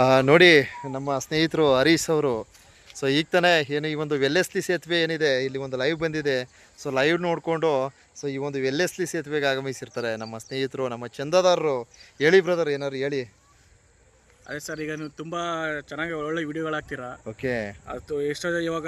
ನೋಡಿ, ನಮ್ಮ ಸ್ನೇಹಿತರು ಹರೀಶ್ ಅವರು. ಸೊ ಈಗ ತಾನೇ ಏನು ಈ ಒಂದು ವೆಲ್ಲೆಸ್ಲಿ ಸೇತುವೆ ಏನಿದೆ, ಇಲ್ಲಿ ಒಂದು ಲೈವ್ ಬಂದಿದೆ. ಸೊ ಲೈವ್ ನೋಡಿಕೊಂಡು ಸೊ ಈ ಒಂದು ವೆಲ್ಲೆಸ್ಲಿ ಸೇತುವೆಗೆ ಆಗಮಿಸಿರ್ತಾರೆ ನಮ್ಮ ಸ್ನೇಹಿತರು, ನಮ್ಮ ಚಂದದಾರರು. ಹೇಳಿ ಬ್ರದರ್ ಏನಾರು ಹೇಳಿ. ಅದೇ ಸರ್ ಈಗ ನೀವು ತುಂಬಾ ಚೆನ್ನಾಗಿ ಒಳ್ಳೆ ವಿಡಿಯೋಗಳು ಹಾಕ್ತೀರಾ? ಓಕೆ. ಅದು ಎಷ್ಟೋ ಜನ ಇವಾಗ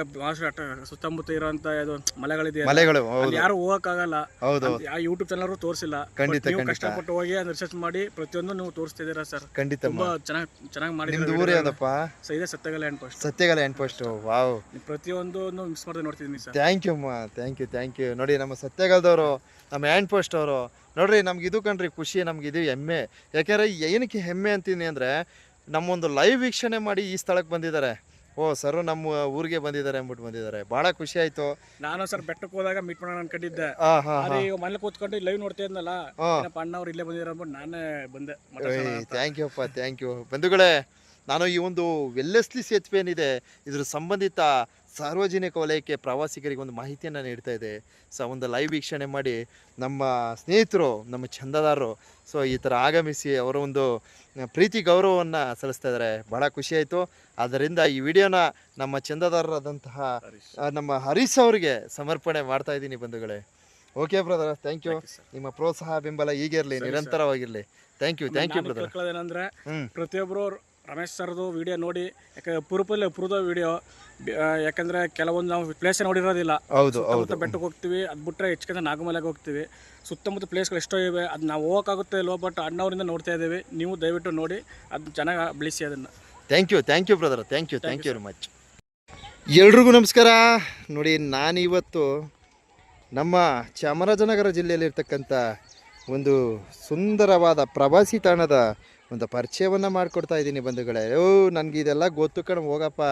ಅಟ್ಟ- ಸುತ್ತಮುತ್ತ ಇರುವಂತ ಇದು ಮಲೆಗಳಿದೆಯಲ್ಲ ಮಲೆಗಳು ಅಲ್ಲಿ ಹೌದು. ಯಾರು ಹೋಗಕ್ಕಾಗಲ್ಲ. ಹೌದು ಯಾವ ಯೂಟ್ಯೂಬ್ ಚಾನಲ್ ತೋರಿಸಿಲ್ಲ. ಖಂಡಿತ, ನೀವು ಖಂಡಿತ. ಕಷ್ಟಪಟ್ಟು ಹೋಗಿ ಅದ್ ರಿಸರ್ಚ್ ಮಾಡಿ ಪ್ರತಿಯೊಂದು ನೀವು ತೋರಿಸ್ತಿದ್ದೀರಾ ಸರ್? ಖಂಡಿತ ತುಂಬಾ ಚೆನ್ನಾಗಿ ಚೆನ್ನಾಗಿ ನಿಮ್ದು ಊರು ಮಾಡಿದ್ರೆ ಯಾವ್ದಪ್ಪ? ಸೊ ಇದೆ Sathyagala and first Sathyagala end post wow. ಪ್ರತಿಯೊಂದು ಮಿಸ್ ಮಾಡದೆ ನೋಡ್ತಿದ್ದೀನಿ ಸರ್. ಥ್ಯಾಂಕ್ ಯು ಅಮ್ಮ ಥ್ಯಾಂಕ್ ಯು ಥ್ಯಾಂಕ್ ಯು ನೋಡಿ ನಮ್ಮ ಸತ್ಯಗಾಲದವರು ನಮ್ಮ ಹ್ಯಾಂಡ್ ಪೋಸ್ಟ್ ಅವರು ನೋಡ್ರಿ ನಮ್ಗೆ ಇದು ಕಣ್ರಿ ಖುಷಿ ನಮ್ಗೆ ಇದು ಹೆಮ್ಮೆ. ಯಾಕೆಂದ್ರೆ ಏನಕ್ಕೆ ಹೆಮ್ಮೆ ಅಂತೀನಿ ಅಂದರೆ ನಮ್ಮೊಂದು ಲೈವ್ ವೀಕ್ಷಣೆ ಮಾಡಿ ಈ ಸ್ಥಳಕ್ಕೆ ಬಂದಿದ್ದಾರೆ. ಓ ಸರ್ ನಮ್ಮ ಊರಿಗೆ ಬಂದಿದ್ದಾರೆ ಅಂದ್ಬಿಟ್ಟು ಬಂದಿದ್ದಾರೆ. ಬಹಳ ಖುಷಿ ಆಯ್ತು. ನಾನು ಸರ್ ಬೆಟ್ಟಕ್ಕೆ ಹೋದಾಗ ಮೀಟ್ ಮಾಡೋಣ ಅನ್ಕೊಂಡಿದ್ದೆ. ಮನೇಲಿ ಕೂತ್ಕೊಂಡು ಲೈವ್ ನೋಡ್ತಾ ಇದ್ನಲ್ಲ ಅಣ್ಣವ್ರು ಇಲ್ಲೇ ಬಂದಿರೋ ಅಂದ್ಬಿಟ್ಟು ನಾನೇ ಬಂದೆ. ಥ್ಯಾಂಕ್ ಯು ಅಪ್ಪ ಥ್ಯಾಂಕ್ ಯು ಬಂಧುಗಳೇ ನಾನು ಈ ಒಂದು ವೆಲ್ಲೆಸ್ಲಿ ಸೇತುವೆ ಏನಿದೆ ಇದ್ರ ಸಂಬಂಧಿತ ಸಾರ್ವಜನಿಕ ವಲಯಕ್ಕೆ ಪ್ರವಾಸಿಗರಿಗೆ ಒಂದು ಮಾಹಿತಿಯನ್ನು ನೀಡ್ತಾ ಇದೆ. ಸೊ ಒಂದು ಲೈವ್ ವೀಕ್ಷಣೆ ಮಾಡಿ ನಮ್ಮ ಸ್ನೇಹಿತರು ನಮ್ಮ ಚಂದದಾರರು ಸೊ ಈ ಥರ ಆಗಮಿಸಿ ಅವರ ಒಂದು ಪ್ರೀತಿ ಗೌರವವನ್ನು ಸಲ್ಲಿಸ್ತಾ ಇದ್ದಾರೆ. ಭಾಳ ಖುಷಿ ಆಯಿತು. ಆದ್ದರಿಂದ ಈ ವಿಡಿಯೋನ ನಮ್ಮ ಚಂದದಾರರಾದಂತಹ. ನಮ್ಮ ಹರೀಶ್ ಅವರಿಗೆ ಸಮರ್ಪಣೆ ಮಾಡ್ತಾ ಇದ್ದೀನಿ ಬಂಧುಗಳೇ. Okay brother thank you. ನಿಮ್ಮ ಪ್ರೋತ್ಸಾಹ ಬೆಂಬಲ ಈಗಿರಲಿ ನಿರಂತರವಾಗಿರಲಿ. Thank you thank you brother ಏನಂದ್ರೆ ಪ್ರತಿಯೊಬ್ಬರು ರಮೇಶ್ ಸರ್ದು ವಿಡಿಯೋ ನೋಡಿ ಯಾಕಂದ್ರೆ ಪುರುಪಲ್ಲಿ ಪುರುದೋ ವಿಡಿಯೋ ಯಾಕಂದ್ರೆ ಕೆಲವೊಂದು ನಾವು ಪ್ಲೇಸ್ ನೋಡಿರೋದಿಲ್ಲ. ಹೌದು ಸುತ್ತಮುತ್ತ ಬೆಟ್ಟಕ್ಕೆ ಹೋಗ್ತೀವಿ ಅದು ಬಿಟ್ಟರೆ ಹೆಚ್ಚಿಗೆ ನಾಗಮಲೆಗೆ ಹೋಗ್ತೀವಿ. ಸುತ್ತಮುತ್ತ ಪ್ಲೇಸ್ಗಳು ಎಷ್ಟೋ ಇವೆ ಅದು ನಾವು ಹೋಗೋಕ್ಕಾಗುತ್ತೆ ಇಲ್ಲೋ ಬಟ್ ಅಣ್ಣವರಿಂದ ನೋಡ್ತಾ ಇದ್ದೀವಿ. ನೀವು ದಯವಿಟ್ಟು ನೋಡಿ ಅದನ್ನ ಚೆನ್ನಾಗಿ ಬೆಳೆಸಿ ಅದನ್ನು. Thank you thank you brother thank you thank you very much ಎಲ್ರಿಗೂ ನಮಸ್ಕಾರ. ನೋಡಿ ನಾನಿವತ್ತು ನಮ್ಮ ಚಾಮರಾಜನಗರ ಜಿಲ್ಲೆಯಲ್ಲಿರ್ತಕ್ಕಂಥ ಒಂದು ಸುಂದರವಾದ ಪ್ರವಾಸಿ ತಾಣದ ಒಂದು ಪರಿಚಯವನ್ನು ಮಾಡಿಕೊಡ್ತಾ ಇದ್ದೀನಿ ಬಂಧುಗಳೇ. ಓ ನನಗೆ ಇದೆಲ್ಲ ಗೊತ್ತು ಕಣ ಹೋಗಪ್ಪ.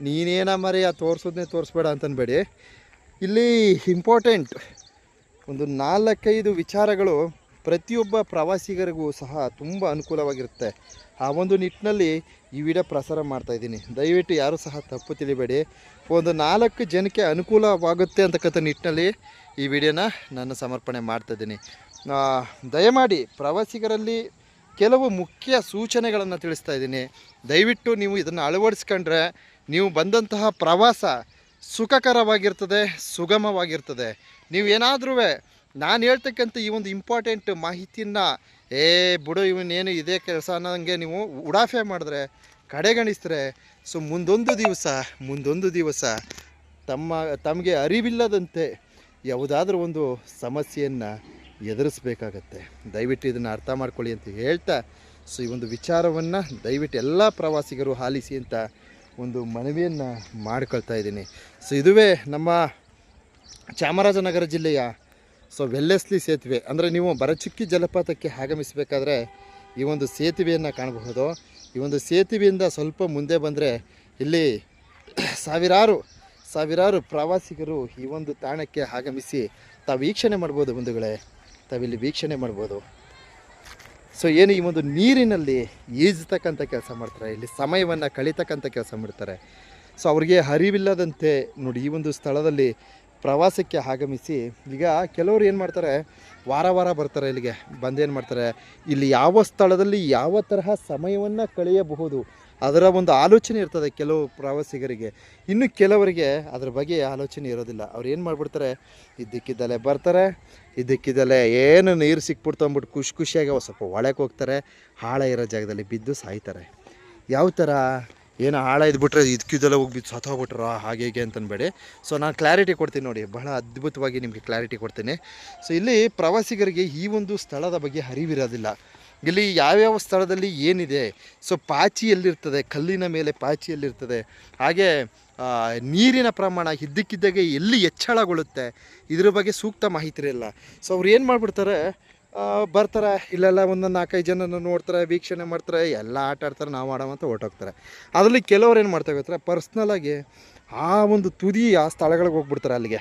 ನೀನೇನ ಮರೆಯ ತೋರಿಸೋದನ್ನೇ ತೋರಿಸ್ಬೇಡ ಅಂತನ್ಬೇಡಿ. ಇಲ್ಲಿ ಇಂಪಾರ್ಟೆಂಟ್ ಒಂದು ನಾಲ್ಕೈದು ವಿಚಾರಗಳು ಪ್ರತಿಯೊಬ್ಬ ಪ್ರವಾಸಿಗರಿಗೂ ಸಹ ತುಂಬ ಅನುಕೂಲವಾಗಿರುತ್ತೆ. ಆ ಒಂದು ನಿಟ್ಟಿನಲ್ಲಿ ಈ ವಿಡಿಯೋ ಪ್ರಸಾರ ಮಾಡ್ತಾ ಇದ್ದೀನಿ. ದಯವಿಟ್ಟು ಯಾರೂ ಸಹ ತಪ್ಪು ತಿಳಿಬೇಡಿ. ಒಂದು ನಾಲ್ಕು ಜನಕ್ಕೆ ಅನುಕೂಲವಾಗುತ್ತೆ ಅಂತಕ್ಕಂಥ ನಿಟ್ಟಿನಲ್ಲಿ ಈ ವಿಡಿಯೋನ ನಾನು ಸಮರ್ಪಣೆ ಮಾಡ್ತಾ ಇದ್ದೀನಿ. ಆ, ದಯಮಾಡಿ ಪ್ರವಾಸಿಗರಲ್ಲಿ ಕೆಲವು ಮುಖ್ಯ ಸೂಚನೆಗಳನ್ನು ತಿಳಿಸ್ತಾ ಇದ್ದೀನಿ. ದಯವಿಟ್ಟು ನೀವು ಇದನ್ನು ಅಳವಡಿಸ್ಕೊಂಡ್ರೆ ನೀವು ಬಂದಂತಹ ಪ್ರವಾಸ ಸುಖಕರವಾಗಿರ್ತದೆ, ಸುಗಮವಾಗಿರ್ತದೆ. ನೀವು ಏನಾದ್ರೂ ನಾನು ಹೇಳ್ತಕ್ಕಂಥ ಈ ಒಂದು ಇಂಪಾರ್ಟೆಂಟ್ ಮಾಹಿತಿಯನ್ನು, ಏ ಬಿಡು, ಇವನೇನು ಇದೇ ಕೆಲಸ ಅನ್ನೋಂಗೆ ನೀವು ಉಡಾಫೆ ಮಾಡಿದ್ರೆ, ಕಡೆಗಣಿಸಿದ್ರೆ, ಸೊ ಮುಂದೊಂದು ದಿವಸ ಮುಂದೊಂದು ದಿವಸ ತಮ್ಮ, ತಮಗೆ ಅರಿವಿಲ್ಲದಂತೆ ಯಾವುದಾದ್ರೂ ಒಂದು ಸಮಸ್ಯೆಯನ್ನು ಎದುರಿಸ್ಬೇಕಾಗತ್ತೆ. ದಯವಿಟ್ಟು ಇದನ್ನು ಅರ್ಥ ಮಾಡ್ಕೊಳ್ಳಿ ಅಂತ ಹೇಳ್ತಾ, ಸೊ ಈ ಒಂದು ವಿಚಾರವನ್ನು ದಯವಿಟ್ಟು ಎಲ್ಲ ಪ್ರವಾಸಿಗರು ಆಲಿಸಿ ಅಂತ ಒಂದು ಮನವಿಯನ್ನು ಮಾಡ್ಕೊಳ್ತಾ ಇದ್ದೀನಿ. ಸೊ ಇದುವೇ ನಮ್ಮ ಚಾಮರಾಜನಗರ ಜಿಲ್ಲೆಯ, ಸೊ ವೆಲ್ಲೆಸ್ಲಿ ಸೇತುವೆ, ಅಂದರೆ ನೀವು ಬರಚುಕ್ಕಿ ಜಲಪಾತಕ್ಕೆ ಆಗಮಿಸಬೇಕಾದ್ರೆ ಈ ಒಂದು ಸೇತುವೆಯನ್ನು ಕಾಣಬಹುದು. ಈ ಒಂದು ಸೇತುವೆಯಿಂದ ಸ್ವಲ್ಪ ಮುಂದೆ ಬಂದರೆ ಇಲ್ಲಿ ಸಾವಿರಾರು ಸಾವಿರಾರು ಪ್ರವಾಸಿಗರು ಈ ಒಂದು ತಾಣಕ್ಕೆ ಆಗಮಿಸಿ ತಾವು ವೀಕ್ಷಣೆ ಮಾಡ್ಬೋದು ಬಂಧುಗಳೇ. ತಾವಿಲ್ಲಿ ವೀಕ್ಷಣೆ ಮಾಡ್ಬೋದು. ಸೊ ಏನು ಈ ಒಂದು ನೀರಿನಲ್ಲಿ ಈಜತಕ್ಕಂಥ ಕೆಲಸ ಮಾಡ್ತಾರೆ, ಇಲ್ಲಿ ಸಮಯವನ್ನು ಕಳೀತಕ್ಕಂಥ ಕೆಲಸ ಮಾಡ್ತಾರೆ. ಸೊ ಅವ್ರಿಗೆ ಅರಿವಿಲ್ಲದಂತೆ ನೋಡಿ ಈ ಒಂದು ಸ್ಥಳದಲ್ಲಿ ಪ್ರವಾಸಕ್ಕೆ ಆಗಮಿಸಿ, ಈಗ ಕೆಲವರು ಏನು ಮಾಡ್ತಾರೆ, ವಾರ ವಾರ ಬರ್ತಾರೆ ಇಲ್ಲಿಗೆ, ಬಂದೇನು ಮಾಡ್ತಾರೆ, ಇಲ್ಲಿ ಯಾವ ಸ್ಥಳದಲ್ಲಿ ಯಾವ ತರಹ ಸಮಯವನ್ನು ಕಳೆಯಬಹುದು ಅದರ ಒಂದು ಆಲೋಚನೆ ಇರ್ತದೆ ಕೆಲವು ಪ್ರವಾಸಿಗರಿಗೆ. ಇನ್ನು ಕೆಲವರಿಗೆ ಅದ್ರ ಬಗ್ಗೆ ಆಲೋಚನೆ ಇರೋದಿಲ್ಲ. ಅವ್ರು ಏನು ಮಾಡಿಬಿಡ್ತಾರೆ? ಇದ್ದಕ್ಕಿದ್ದಲ್ಲೇ ಬರ್ತಾರೆ. ಇದ್ದಕ್ಕಿದ್ದಲ್ಲೇ ಏನು ನೀರು ಸಿಕ್ಬಿಡ್ತು ಅಂದ್ಬಿಟ್ಟು ಖುಷಿ ಖುಷಿಯಾಗಿ ಸ್ವಲ್ಪ ಒಳಗೆ ಹೋಗ್ತಾರೆ. ಆಳ ಇರೋ ಜಾಗದಲ್ಲಿ ಬಿದ್ದು ಸಾಯ್ತಾರೆ. ಯಾವ ಥರ ಏನು ಆಳ ಇದ್ಬಿಟ್ರೆ ಇದಕ್ಕಿದ್ದೆಲ್ಲ ಹೋಗಿ ಬಿದ್ದು ಸತ್ತೋಗ್ಬಿಟ್ರ ಹಾಗೆ ಹೀಗೆ ಅಂತನ್ಬೇಡಿ. ಸೊ ನಾನು ಕ್ಲಾರಿಟಿ ಕೊಡ್ತೀನಿ ನೋಡಿ. ಬಹಳ ಅದ್ಭುತವಾಗಿ ನಿಮಗೆ ಕ್ಲಾರಿಟಿ ಕೊಡ್ತೀನಿ. ಸೊ ಇಲ್ಲಿ ಪ್ರವಾಸಿಗರಿಗೆ ಈ ಒಂದು ಸ್ಥಳದ ಬಗ್ಗೆ ಅರಿವಿರೋದಿಲ್ಲ. ಇಲ್ಲಿ ಯಾವ್ಯಾವ ಸ್ಥಳದಲ್ಲಿ ಏನಿದೆ? ಸೊ ಪಾಚಿ ಎಲ್ಲಿರ್ತದೆ ಕಲ್ಲಿನ ಮೇಲೆ ಪಾಚಿಯಲ್ಲಿರ್ತದೆ. ಹಾಗೆ ನೀರಿನ ಪ್ರಮಾಣ ಇದ್ದಕ್ಕಿದ್ದಾಗೆ ಎಲ್ಲಿ ಹೆಚ್ಚಳಗೊಳ್ಳುತ್ತೆ? ಇದ್ರ ಬಗ್ಗೆ ಸೂಕ್ತ ಮಾಹಿತಿ ಇಲ್ಲ ಸೊ ಅವ್ರು ಏನು ಮಾಡಿಬಿಡ್ತಾರೆ? ಬರ್ತಾರೆ. ಇಲ್ಲೆಲ್ಲ ಒಂದು ನಾಲ್ಕೈದು ಜನನ ನೋಡ್ತಾರೆ, ವೀಕ್ಷಣೆ ಮಾಡ್ತಾರೆ. ಎಲ್ಲ ಆಟ ಆಡ್ತಾರೆ, ನಾವು ಆಡೋಮಂತ ಅಂತ ಹೊರ್ಟೋಗ್ತಾರೆ ಅದರಲ್ಲಿ ಕೆಲವ್ರು ಏನು ಮಾಡ್ತಾ ಗೊತ್ತಾರೆ ಪರ್ಸ್ನಲಾಗಿ ಆ ಒಂದು ತುದಿ ಆ ಸ್ಥಳಗಳಿಗೆ ಹೋಗ್ಬಿಡ್ತಾರೆ ಅಲ್ಲಿಗೆ.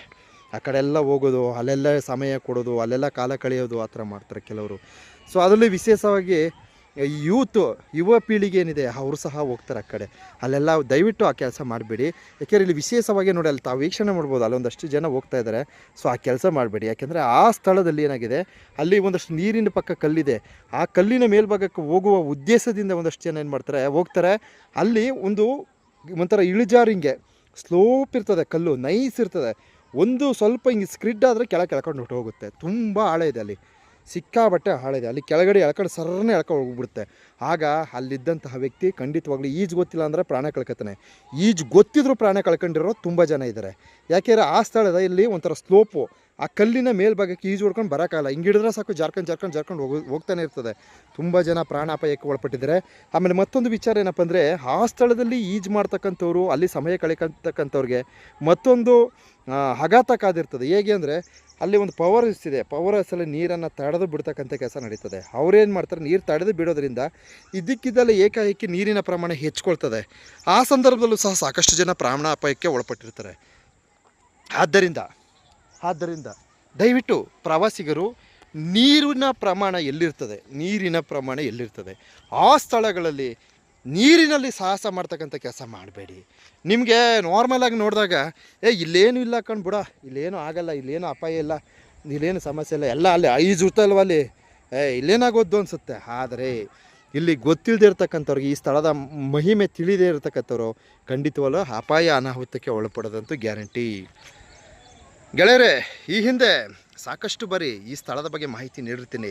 ಆ ಕಡೆ ಎಲ್ಲ ಹೋಗೋದು, ಅಲ್ಲೆಲ್ಲ ಸಮಯ ಕೊಡೋದು, ಅಲ್ಲೆಲ್ಲ ಕಾಲ ಕಳೆಯೋದು ಆ ಥರ ಮಾಡ್ತಾರೆ ಕೆಲವರು. ಸೊ ಅದರಲ್ಲಿ ವಿಶೇಷವಾಗಿ ಯೂತ್ ಯುವ ಪೀಳಿಗೆ ಏನಿದೆ, ಅವರು ಸಹ ಹೋಗ್ತಾರೆ ಆ ಕಡೆ. ಅಲ್ಲೆಲ್ಲ ದಯವಿಟ್ಟು ಆ ಕೆಲಸ ಮಾಡಬೇಡಿ. ಯಾಕೆಂದರೆ ಇಲ್ಲಿ ವಿಶೇಷವಾಗಿ ನೋಡಿ, ಅಲ್ಲಿ ತಾವು ವೀಕ್ಷಣೆ ಮಾಡ್ಬೋದು, ಅಲ್ಲೊಂದಷ್ಟು ಜನ ಹೋಗ್ತಾ ಇದ್ದಾರೆ. ಸೊ ಆ ಕೆಲಸ ಮಾಡಬೇಡಿ. ಯಾಕೆಂದರೆ ಆ ಸ್ಥಳದಲ್ಲಿ ಏನಾಗಿದೆ, ಅಲ್ಲಿ ಒಂದಷ್ಟು ನೀರಿನ ಪಕ್ಕ ಕಲ್ಲಿದೆ. ಆ ಕಲ್ಲಿನ ಮೇಲ್ಭಾಗಕ್ಕೆ ಹೋಗುವ ಉದ್ದೇಶದಿಂದ ಒಂದಷ್ಟು ಜನ ಏನು ಮಾಡ್ತಾರೆ, ಹೋಗ್ತಾರೆ. ಅಲ್ಲಿ ಒಂದು ಒಂಥರ ಇಳಿಜಾರಿಂಗೆ ಸ್ಲೋಪ್ ಇರ್ತದೆ ಕಲ್ಲು ನೈಸ್ ಇರ್ತದೆ. ಒಂದು ಸ್ವಲ್ಪ ಹಿಂಗೆ ಸ್ಕ್ರಿಡ್ ಆದರೆ ಕೆಳಗೆ ಎಳ್ಕೊಂಡು ಹೊಟ್ಟು ಹೋಗುತ್ತೆ. ತುಂಬ ಆಳ ಇದೆ ಅಲ್ಲಿ. ಸಿಕ್ಕಾಬಟ್ಟೆ ಇದೆ. ಅಲ್ಲಿ ಕೆಳಗಡೆ ಎಳ್ಕೊಂಡು ಸರ್ರನ್ನೇ ಎಳ್ಕೊಂಡು ಹೋಗ್ಬಿಡುತ್ತೆ. ಆಗ ಅಲ್ಲಿದ್ದಂತಹ ವ್ಯಕ್ತಿ ಖಂಡಿತವಾಗ್ಲೂ ಈಜು ಗೊತ್ತಿಲ್ಲ ಅಂದರೆ ಪ್ರಾಣ ಕಳ್ಕೊತಾನೆ ಈಜು ಗೊತ್ತಿದ್ರೂ ಪ್ರಾಣ ಕಳ್ಕೊಂಡಿರೋ ತುಂಬ ಜನ ಇದ್ದಾರೆ ಯಾಕೆಂದರೆ ಆ ಸ್ಥಳದ ಇಲ್ಲಿ ಒಂಥರ ಸ್ಲೋಪು ಆ ಕಲ್ಲಿನ ಮೇಲ್ಭಾಗಕ್ಕೆ ಈಜು ಹೊಡ್ಕೊಂಡು ಬರೋಕ್ಕಾಗಲ್ಲ. ಹಿಂಗೆ ಹಿಡಿದ್ರೆ ಸಾಕು, ಜಾರ್ಕೊಂಡು ಜಾರ್ಕೊಂಡು ಜಾರ್ಕೊಂಡು ಹೋಗಿ, ಹೋಗ್ತಾನೆ ಇರ್ತದೆ. ತುಂಬ ಜನ ಪ್ರಾಣಾಪಾಯಕ್ಕೆ ಒಳಪಟ್ಟಿದ್ದಾರೆ. ಆಮೇಲೆ ಮತ್ತೊಂದು ವಿಚಾರ ಏನಪ್ಪ ಅಂದರೆ ಆ ಸ್ಥಳದಲ್ಲಿ ಈಜು ಮಾಡ್ತಕ್ಕಂಥವ್ರು, ಅಲ್ಲಿ ಸಮಯ ಕಳೆಕಂತಕ್ಕಂಥವ್ರಿಗೆ ಮತ್ತೊಂದು ಆಘಾತ ಕಾದಿರ್ತದೆ. ಹೇಗೆ ಅಂದರೆ, ಅಲ್ಲಿ ಒಂದು ಪವರ್ ಇದೆ. ಪವರ್ ಹೌಸಲ್ಲಿ ನೀರನ್ನು ತಡೆದು ಬಿಡ್ತಕ್ಕಂಥ ಕೆಲಸ ನಡೀತದೆ. ಅವ್ರೇನು ಮಾಡ್ತಾರೆ, ನೀರು ತಡೆದು ಬಿಡೋದ್ರಿಂದ ಇದಕ್ಕಿದ್ದಲ್ಲಿ ಏಕಾಏಕಿ ನೀರಿನ ಪ್ರಮಾಣ ಹೆಚ್ಚಿಕೊಳ್ತದೆ. ಆ ಸಂದರ್ಭದಲ್ಲೂ ಸಹ ಸಾಕಷ್ಟು ಜನ ಪ್ರಾಣಾಪಾಯಕ್ಕೆ ಒಳಪಟ್ಟಿರ್ತಾರೆ. ಆದ್ದರಿಂದ ಆದ್ದರಿಂದ ದಯವಿಟ್ಟು ಪ್ರವಾಸಿಗರು, ನೀರಿನ ಪ್ರಮಾಣ ಎಲ್ಲಿರ್ತದೆ? ನೀರಿನ ಪ್ರಮಾಣ ಎಲ್ಲಿರ್ತದೆ? ಆ ಸ್ಥಳಗಳಲ್ಲಿ ನೀರಿನಲ್ಲಿ ಸಾಹಸ ಮಾಡ್ತಕ್ಕಂಥ ಕೆಲಸ ಮಾಡಬೇಡಿ. ನಿಮಗೆ ನಾರ್ಮಲಾಗಿ ನೋಡಿದಾಗ, ಏ, ಇಲ್ಲೇನು ಇಲ್ಲ ಕಣ್ ಬಿಡ, ಇಲ್ಲೇನು ಆಗಲ್ಲ, ಇಲ್ಲೇನು ಅಪಾಯ ಇಲ್ಲ, ಇಲ್ಲೇನು ಸಮಸ್ಯೆ ಇಲ್ಲ, ಎಲ್ಲ ಅಲ್ಲಿ ಐದು ಇರ್ತಲ್ವ ಅಲ್ಲಿ ಏ ಇಲ್ಲೇನಾಗೋದು ಅನಿಸುತ್ತೆ? ಆದರೆ ಇಲ್ಲಿ ಗೊತ್ತಿಲ್ಲದೆ ಇರ್ತಕ್ಕಂಥವ್ರಿಗೆ, ಈ ಸ್ಥಳದ ಮಹಿಮೆ ತಿಳಿದೇ ಇರತಕ್ಕಂಥವ್ರು ಖಂಡಿತವಲ್ಲ ಅಪಾಯ ಅನಾಹುತಕ್ಕೆ ಒಳಪಡೋದಂತೂ ಗ್ಯಾರಂಟಿ. ಗೆಳೆಯರೇ ಈ ಹಿಂದೆ ಸಾಕಷ್ಟು ಬಾರಿ ಈ ಸ್ಥಳದ ಬಗ್ಗೆ ಮಾಹಿತಿ ನೀಡಿರ್ತೀನಿ.